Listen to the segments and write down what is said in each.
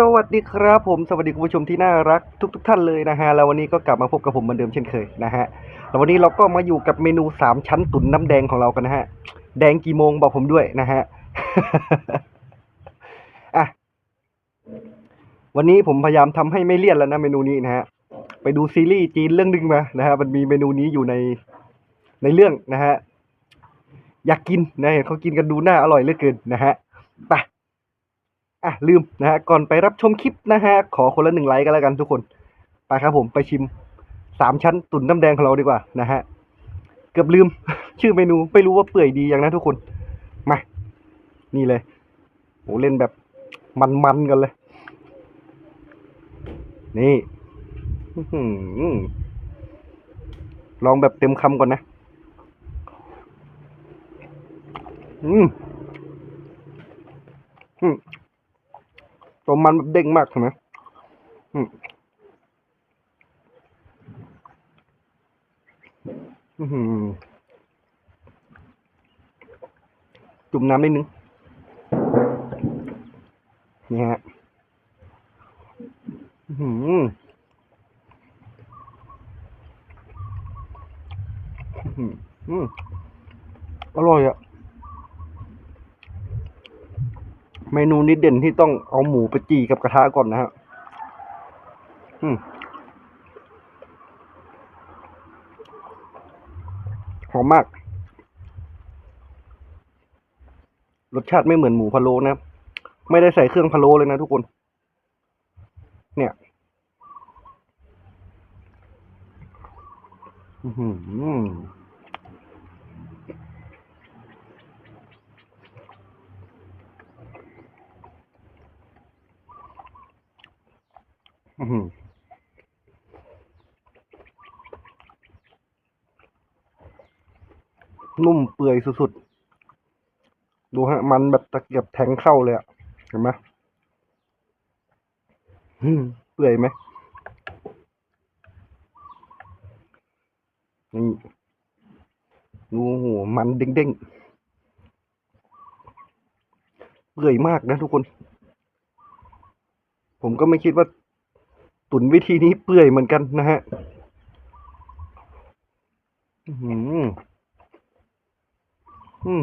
สวัสดีครับผมสวัสดีคุณผู้ชมที่น่ารักทุกทท่านเลยนะฮะแล้ววันนี้ก็กลับมาพบกับผมเหมือนเดิมเช่นเคยนะฮะแล้ววันนี้เราก็มาอยู่กับเมนูสามชั้นตุ๋นน้ำแดงของเรากันนะฮะแดงกี่โมงบอกผมด้วยนะฮะอะวันนี้ผมพยายามทำให้ไม่เลี่ยนแล้วนะเมนูนี้นะฮะไปดูซีรีส์จีนเรื่องหนึงมานะฮะมันมีเมนูนี้อยู่ในในเรื่องนะฮะอยากกินนะเห็นเขากินกันดูน่าอร่อยเหลือเกินนะฮะไป อะลืมนะฮะก่อนไปรับชมคลิปนะฮะขอคนละหนึ่งไลค์กันแล้วกันทุกคน ไปครับผมไปชิมสามชั้นตุ๋นน้ำแดงของเราดีกว่านะฮะเกือบลืม ชื่อเมนูไม่รู้ว่าเปื่อยดีอย่างนะทุกคนมานี่เลยโหเล่นแบบมันๆกันเลย นี่ลองแบบเต็มคำก่อนนะ อืมอืม ตัวมันแบบเด้งมากใช่ไหมอืมจุ่มน้ำนิดนึง นี่ฮะอื้อหืออื้อหืออืมอร่อยอะ เมนูนี้เด่นที่ต้องเอาหมูไปจีกับกระทะก่อนนะฮะหอมมาก รสชาติไม่เหมือนหมูพะโล้นะ ไม่ได้ใส่เครื่องพะโล้เลยนะทุกคน เนี่ย อือหื อืมนุ่มเปื่อยสุดๆ ดูฮะ มันแบบตะเกียบแทงเข้าเลยอะเห็นไหมอืมเปื่อยไหมนี่ดูหัวมันเด้งๆ เปื่อยมากนะทุกคน ผมก็ไม่คิดว่า ตุนวิธีนี้เปื่อยเหมือนกันนะฮะอือหืออืม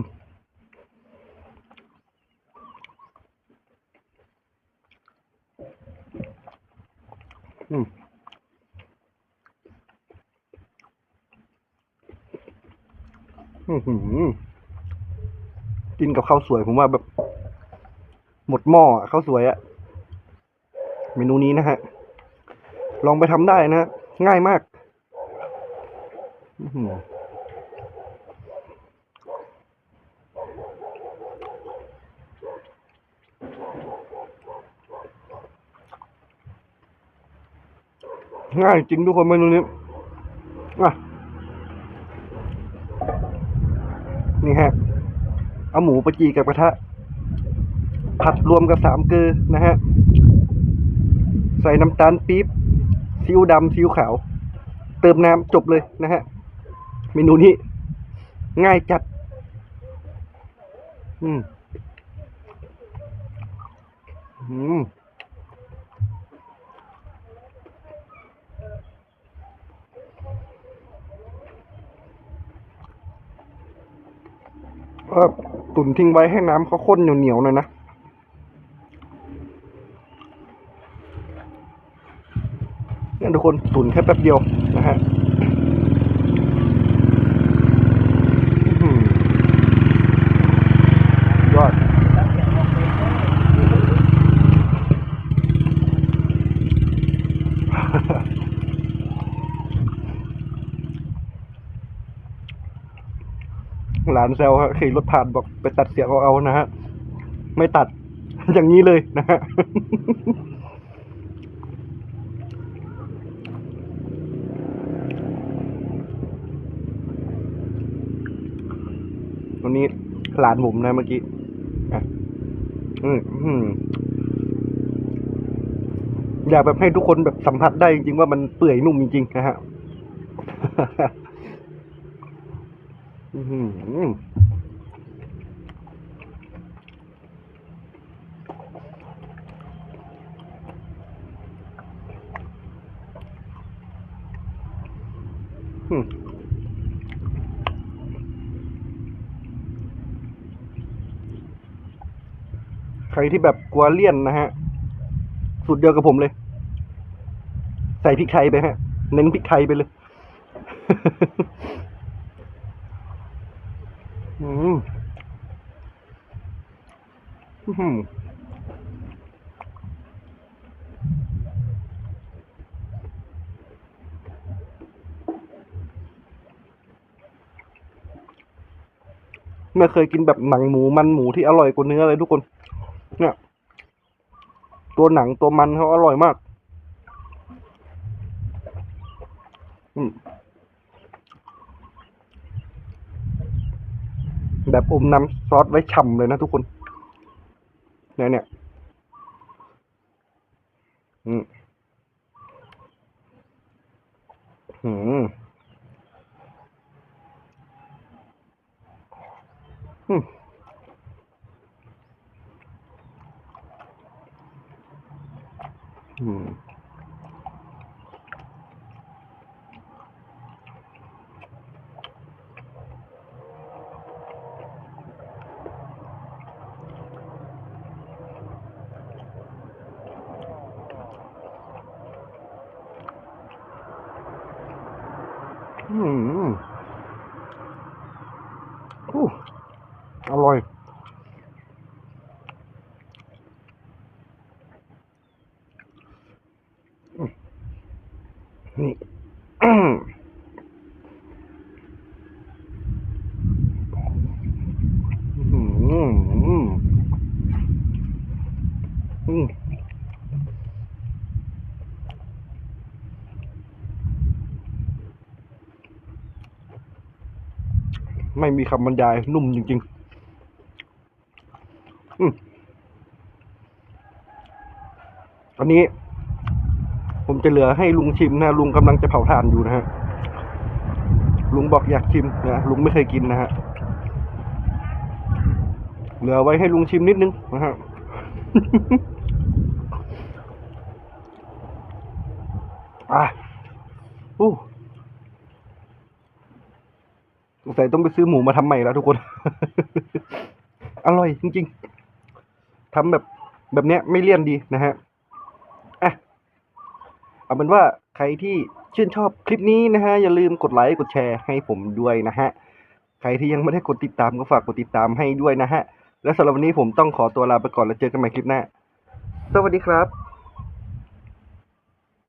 อืมอือหือกินกับข้าวสวยผมว่าแบบ หมดหม้อข้าวสวยอะเมนูนี้นะฮะ ลองไปทำได้นะ ง่ายมากง่ายจริงทุกคนเมนูนี้อะนี่ฮะ เอาหมูไปจีกับกระทะ ผัดรวมกับสามเกลือนะฮะ ใส่น้ำตาลปี๊บ ซีอิ๊วดำซีอิ๊วขาว เติมน้ำจบเลยนะฮะ เมนูนี้ ง่ายจัด อืม อืมเออตุนทิ้งไว้ให้น้ำเขาข้นเหนียวๆหน่อยนะ เนี่ยทุกคนตุนแค่แป๊บเดียวนะฮะยอดหลานแซวขี่รถผ่านบอกไปตัดเสียงเอาเอานะฮะ ไม่ตัดอย่างนี้เลยนะฮะ นี้หลานผมนะเมื่อกี้ออยากแบบให้ทุกคนแบบสัมผัสได้จริงๆว่ามันเปื่อยนุ่มจริงๆนะฮะอืม รที่แบบกลัวเลี่ยนนะฮะ สูตรเดียวกับผมเลย ใส่พริกไทยไปฮะ เน้นพริกไทยไปเลยอืมอื้อหือไม่เคยกินแบบหนังหมูมันหมูที่อร่อยกว่าเนื้อเลยทุกคน ตัวหนังตัวมันเขาอร่อยมากแบบอมน้ำซอสไว้ฉ่ำเลยนะทุกคน เนี่ยเนี่ยอืมอืม อืม อืม อืมอร่อยนี่ อืมอืมอืมอืม ไม่มีคำบรรยายนุ่มจริง ๆ อืมอันนี้ ผมจะเหลือให้ลุงชิมนะลุงกำลังจะเผาถ่านอยู่นะฮะลุงบอกอยากชิมนะลุงไม่เคยกินนะฮะเหลือไว้ให้ลุงชิมนิดนึงนะฮะอะอู้ สงสัยต้องไปซื้อหมูมาทำใหม่แล้วทุกคน อร่อยจริง ๆทำแบบแบบเนี้ยไม่เลี่ยนดีนะฮะอะเอาเป็นว่าใครที่ชื่นชอบคลิปนี้นะฮะ อย่าลืมกดไลค์กดแชร์ให้ผมด้วยนะฮะ ใครที่ยังไม่ได้กดติดตามก็ฝากกดติดตามให้ด้วยนะฮะ และสำหรับวันนี้ผมต้องขอตัวลาไปก่อนแล้วเจอกันใหม่คลิปหน้า สวัสดีครับ